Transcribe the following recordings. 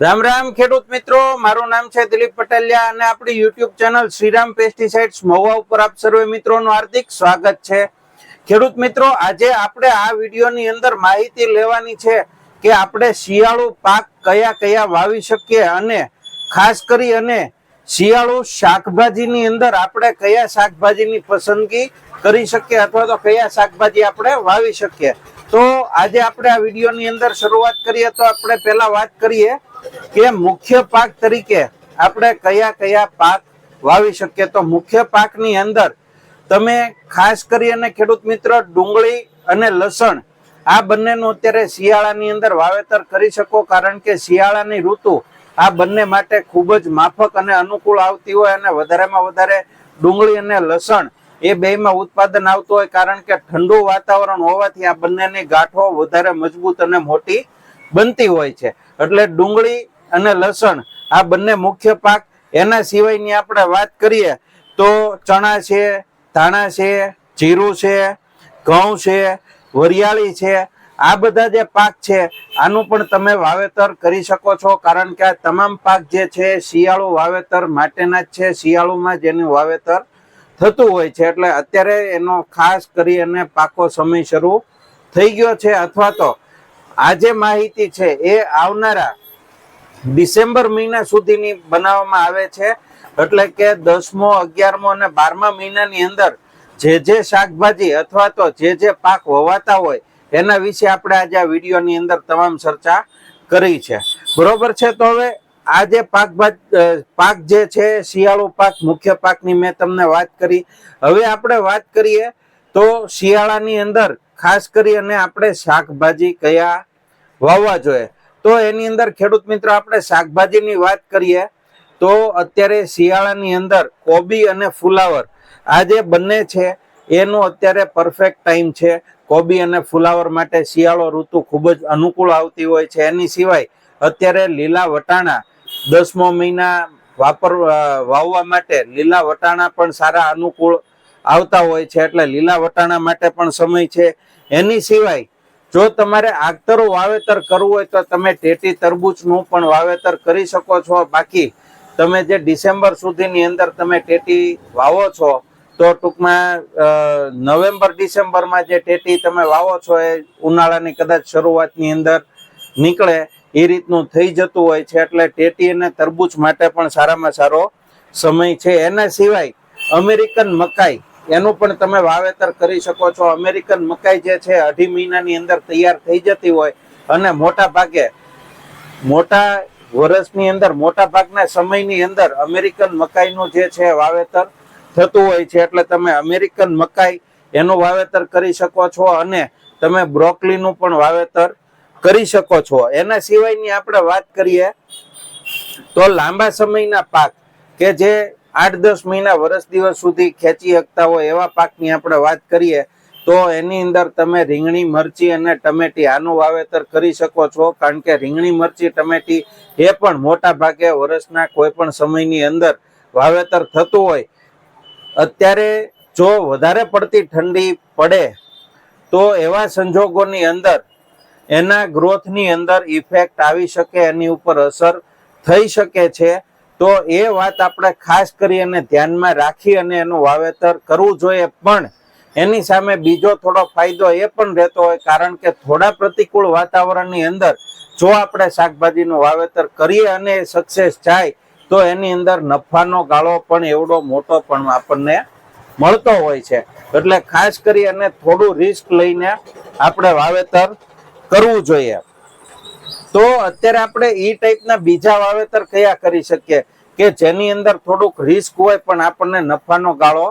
રામ રામ ખેડૂત મિત્રો, મારું નામ છે દિલીપ પટેલિયા અને આપણી YouTube channel Shriram pesticides Mahuva ઉપર આપ સર્વે મિત્રોનું હાર્દિક સ્વાગત છે. ખેડૂત મિત્રો, આજે આપણે આ વિડીયોની અંદર માહિતી લેવાની છે કે આપણે શિયાળુ પાક કયા કયા વાવી શકીએ અને ખાસ કરી અને શિયાળુ શાકભાજીની અંદર આપણે કયા શાકભાજીની પસંદગી કરી શકીએ અથવા તો કયા શાકભાજી આપણે વાવી શકીએ. તો આજે આપણે આ વિડીયોની અંદર શરૂઆત કરીએ તો આપણે પહેલા વાત કરીએ કે મુખ્ય પાક તરીકે આપણે કયા કયા પાક વાવી શકીએ? તો મુખ્ય પાકની અંદર તમે ખાસ કરી અને ખેડૂત મિત્ર, ડુંગળી અને લસણ, આ બંનેનું અત્યારે શિયાળાની અંદર વાવેતર કરી શકો, કારણ કે શિયાળાની ઋતુ આ બંને માટે ખૂબ જ માફક અને અનુકૂળ આવતી હોય અને વધારેમાં વધારે ડુંગળી અને લસણ એ બેમાં ઉત્પાદન આવતું હોય, કારણ કે ઠંડુ વાતાવરણ હોવાથી આ બંનેની ગાંઠો વધારે મજબૂત અને મોટી બનતી હોય છે. એટલે ડુંગળી અને લસણ, આ બંને મુખ્ય પાક. એના સિવાયની આપણે વાત કરીએ તો ચણા છે, ધાણા છે, જીરું છે, ઘઉં છે, વરિયાળી છે, આ બધા જે પાક છે, આનું પણ તમે વાવેતર કરી શકો છો. કારણ કે આ તમામ પાક જે છે, શિયાળુ વાવેતર માટેના જ છે. શિયાળુમાં જેનું વાવેતર થતું હોય છે. એટલે અત્યારે એનો ખાસ કરી અને પાકો સમય શરૂ થઈ ગયો છે. અથવા તો આ જે માહિતી છે એ આવનારા ડિસેમ્બર મહિના સુધીની બનાવવામાં આવે છે. એટલે કે દસમો, અગિયારમો અને બારમા મહિનાની અંદર જે જે શાકભાજી અથવા તો જે જે પાક વવાતા હોય એના વિશે આપણે આજે આ વિડીયોની અંદર તમામ ચર્ચા કરી છે. બરોબર છે? તો હવે આ જે પાક પાક જે છે, શિયાળુ પાક મુખ્ય પાકની મેં તમને વાત કરી. હવે આપણે વાત કરીએ તો શિયાળાની અંદર ખાસ કરી અને આપણે શાકભાજી કયા વાવવા જોઈએ. તો એની અંદર ખેડૂત મિત્રો આપણે શાકભાજીની વાત કરીએ, તો અત્યારે શિયાળાની અંદર કોબી અને ફુલાવર આ જે બંને છે, એનો અત્યારે પરફેક્ટ ટાઈમ છે. કોબી અને ફુલાવર માટે શિયાળો ઋતુ ખૂબ જ અનુકૂળ આવતી હોય છે. એની સિવાય અત્યારે લીલા વટાણા દસમો મહિના વાપર, વાવવા માટે લીલા વટાણા પણ સારા અનુકૂળ આવતા હોય છે એટલે લીલા વટાણા માટે પણ સમય છે. એની સિવાય, જો તમારે આગતરું વાવેતર કરવું હોય તો તમે ટેટી તરબૂચનું પણ વાવેતર કરી શકો છો. બાકી, તમે જે ડિસેમ્બર સુધીની અંદર તમે ટેટી વાવો છો, તો ટૂંકમાં નવેમ્બર, ડિસેમ્બરમાં જે ટેટી તમે વાવો છો એ ઉનાળાની કદાચ શરૂઆતની અંદર નીકળે, એ રીતનું થઈ જતું હોય છે. એટલે ટેટી અને તરબૂચ માટે પણ સારામાં સારો સમય છે. એના સિવાય, અમેરિકન મકાઈ એનું પણ તમે વાવેતર કરી શકો છો. અમેરિકન મકાઈ જે છે, અઢી મહિનાની અંદર તૈયાર થઈ જતી હોય અને મોટા ભાગે મોટા વર્ષની અંદર, મોટા ભાગના સમયની અંદર અમેરિકન મકાઈનું જે છે વાવેતર થતું હોય છે. એટલે તમે અમેરિકન મકાઈ એનું વાવેતર કરી શકો છો અને તમે બ્રોકલીનું પણ વાવેતર કરી શકો છો. એના સિવાયની આપણે વાત કરીએ તો લાંબા સમયના પાક કે જે આઠ દસ મહિના વર્ષ દિવસ સુધી ખેંચી શકતા હોય એવા પાકની આપણે વાત કરીએ, તો એની અંદર તમે રીંગણી, મરચી અને ટમેટી આનું વાવેતર કરી શકો છો. કારણ કે રીંગણી, મરચી, ટમેટી એ પણ મોટા ભાગે વર્ષના કોઈ પણ સમયની અંદર વાવેતર થતું હોય. અત્યારે જો વધારે પડતી ઠંડી પડે, તો એવા સંજોગોની અંદર એના ગ્રોથની અંદર ઇફેક્ટ આવી શકે, એની ઉપર અસર થઈ શકે છે. તો એ વાત આપણે ખાસ કરી અને ધ્યાનમાં રાખી અને એનું વાવેતર કરવું જોઈએ. પણ એની સામે બીજો થોડો ફાયદો એ પણ રહેતો હોય, કારણ કે થોડા પ્રતિકૂળ વાતાવરણની અંદર જો આપણે શાકભાજીનું વાવેતર કરીએ અને સક્સેસ જાય, તો એની અંદર નફાનો ગાળો પણ એવડો મોટો પણ આપણને મળતો હોય છે. એટલે ખાસ કરી અને થોડું રિસ્ક લઈને આપણે વાવેતર કરવું જોઈએ. તો અત્યારે આપણે ઈ ટાઈપના બીજા વાવેતર કયા કરી શકીએ? કે જેની અંદર થોડુંક રિસ્ક હોય પણ આપણને નફાનો ગાળો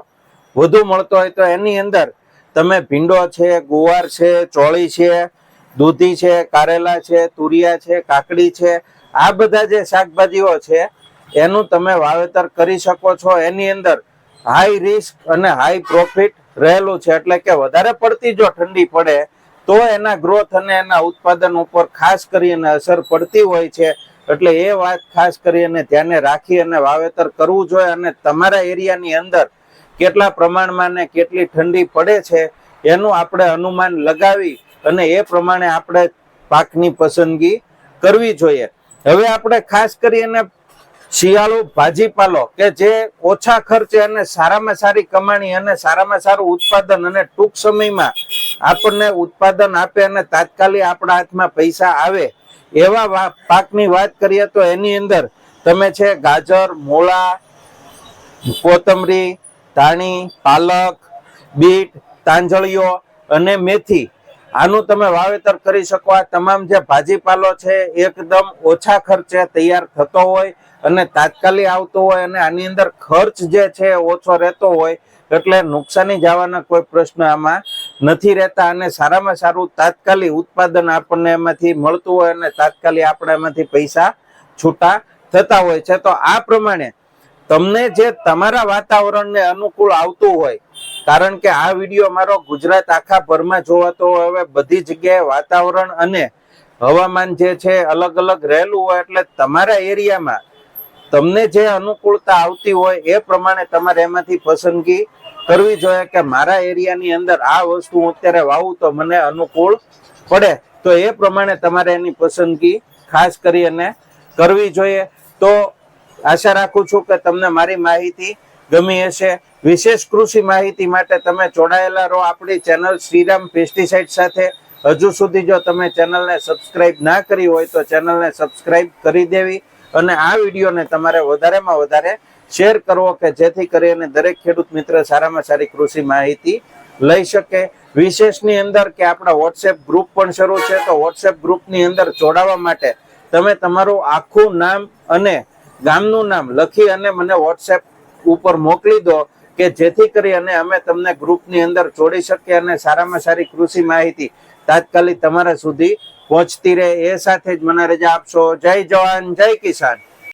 વધુ મળતો હોય તો એની અંદર તમે ભીંડો છે, ગુવાર છે, ચોળી છે, દૂધી છે, કારેલા છે, તુરિયા છે, કાકડી છે, આ બધા જે શાકભાજીઓ છે, એનું તમે વાવેતર કરી શકો છો. એની અંદર હાઈ રિસ્ક અને હાઈ પ્રોફિટ રહેલું છે. એટલે કે વધારે પડતી જો ઠંડી પડે તો એના ગ્રોથ અને એના ઉત્પાદન ઉપર ખાસ કરીને અસર પડતી હોય છે. એટલે એ વાત ખાસ કરીને ધ્યાને રાખી અને વાવેતર કરવું જોઈએ અને તમારા એરિયાની અંદર કેટલા પ્રમાણમાં ને કેટલી ઠંડી પડે છે એનું આપણે અનુમાન લગાવી અને એ પ્રમાણે આપણે પાકની પસંદગી કરવી જોઈએ. હવે આપણે ખાસ કરીને શિયાળો ભાજીપાલો કે જે ઓછા ખર્ચે અને સારામાં સારી કમાણી અને સારામાં સારું ઉત્પાદન અને ટૂંક સમયમાં આપણને ઉત્પાદન આપે અને તાત્કાલિક આપણા હાથમાં પૈસા આવે, એવા પાકની વાત કરીએ તો એની અંદર તમે છે ગાજર, મૂળા, કોથમરી, ધાણી, પાલક, બીટ, તાંજળીઓ અને મેથી. આનું તમે વાવેતર કરી શકો. આ તમામ જે ભાજીપાલો છે એકદમ ઓછા ખર્ચે તૈયાર થતો હોય અને તાત્કાલિક આવતો હોય અને આની અંદર ખર્ચ જે છે ઓછો રહેતો હોય એટલે નુકસાની જવાના કોઈ પ્રશ્ન આમાં નથી રહેતા અને સારામાં સારું તાત્કાલિક ઉત્પાદન આપણને એમાંથી મળતું હોય અને તાત્કાલિક આપણે એમાંથી પૈસા છૂટા થતા હોય છે. તો આ પ્રમાણે તમને જે તમારા વાતાવરણને અનુકૂળ આવતું હોય, કારણ કે આ વીડિયો મારો ગુજરાત આખા ભરમાં જોવાતો હોય, હવે બધી જગ્યાએ વાતાવરણ અને હવામાન જે છે અલગ અલગ રહેલું હોય એટલે તમારા એરિયામાં તમને જે અનુકૂળતા આવતી હોય એ પ્રમાણે તમારે એમાંથી પસંદગી કરવી જોઈએ કે મારા એરિયાની અંદર આ વસ્તુ હું અત્યારે વાવું તો મને અનુકૂળ પડે. તો એ પ્રમાણે તમારે એની પસંદગી ખાસ કરી અને કરવી જોઈએ. તો આશા રાખું છું કે તમને મારી માહિતી ગમી હશે. વિશેષ કૃષિ માહિતી માટે તમે જોડાયેલા રહો આપણી ચેનલ શ્રીરામ પેસ્ટિસાઇડ સાથે. હજુ સુધી જો તમે ચેનલને સબસ્ક્રાઇબ ના કરી હોય તો ચેનલને સબસ્ક્રાઇબ કરી દેવી અને આ વિડીયોને તમારે વધારેમાં વધારે શેર કરવો કે જેથી કરીને દરેક ખેડૂત મિત્ર સારામાં સારી કૃષિ માહિતી લઈ શકે. વિશેષની અંદર કે આપણા વોટ્સએપ ગ્રુપ પણ શરૂ છે, તો વોટ્સએપ ગ્રુપની અંદર જોડાવા માટે તમે તમારું આખું નામ અને ગામનું નામ લખી અને મને વોટ્સએપ ઉપર મોકલી દો કે જેથી કરી અને અમે તમને ગ્રુપની અંદર જોડી શકીએ અને સારામાં સારી કૃષિ માહિતી તાત્કાલિક તમારા સુધી પહોંચતી રહે. એ સાથે જ મને રજા આપશો. જય જવાન, જય કિસાન.